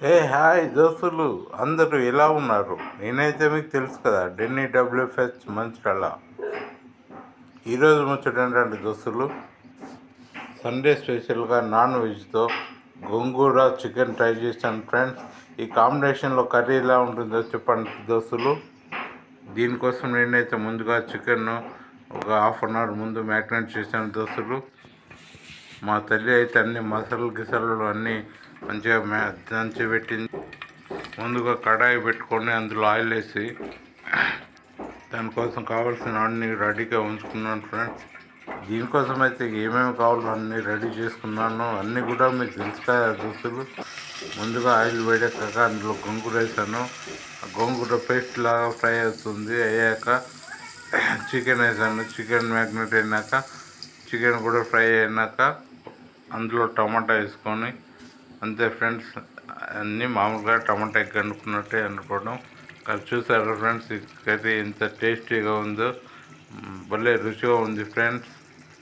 ఏ hi దోస్తులు అందరూ ఎలా ఉన్నారు? నేనైతే మీకు తెలుసు కదా డెన్నీ డబ్ల్యూఎఫ్హెచ్ మంచిర్యాల ఈరోజు ముచ్చట ఏంటంటే దోస్తులు సండే స్పెషల్గా నాన్ వెజ్తో గోంగూర చికెన్ ట్రై చేశాను ఫ్రెండ్స్. ఈ కాంబినేషన్లో కర్రీ ఎలా ఉంటుందో చెప్పండి దోస్తులు. దీనికోసం నేనైతే ముందుగా చికెన్ ఒక హాఫ్ అన్ అవర్ ముందు మ్యాగ్నేట్ చేశాను దోస్తులు. మా తల్లి అయితే అన్ని మసాలు గిసలు అన్నీ మంచిగా మ్యా దంచి పెట్టింది ముందుగా కడాయి పెట్టుకొని అందులో ఆయిల్ వేసి దానికోసం కావాల్సిన అన్ని రెడీగా ఉంచుకున్నాను ఫ్రెండ్స్. దీనికోసం అయితే ఏమేమి కావాలో అన్నీ రెడీ చేసుకున్నాను. అన్నీ కూడా మీకు తెలుసు కదా దోస్తులు ముందుగా ఆయిల్ వేడెక్కాక అందులో గొంగూర వేసాను. ఆ గోంగూర పేస్ట్ లాగా ఫ్రై అవుతుంది. అయ్యాక చికెన్ వేసాను. చికెన్ మ్యాగ్నెట్ అయినాక చికెన్ కూడా ఫ్రై అయినాక అందులో టమాటా వేసుకొని అంతే ఫ్రెండ్స్ అన్నీ మామూలుగా టమాటా కనుక్కున్నట్టే అనుకోవడం అది చూసారా ఫ్రెండ్స్ ఈ కర్రీ ఎంత టేస్టీగా ఉందో. భలే రుచిగా ఉంది ఫ్రెండ్స్.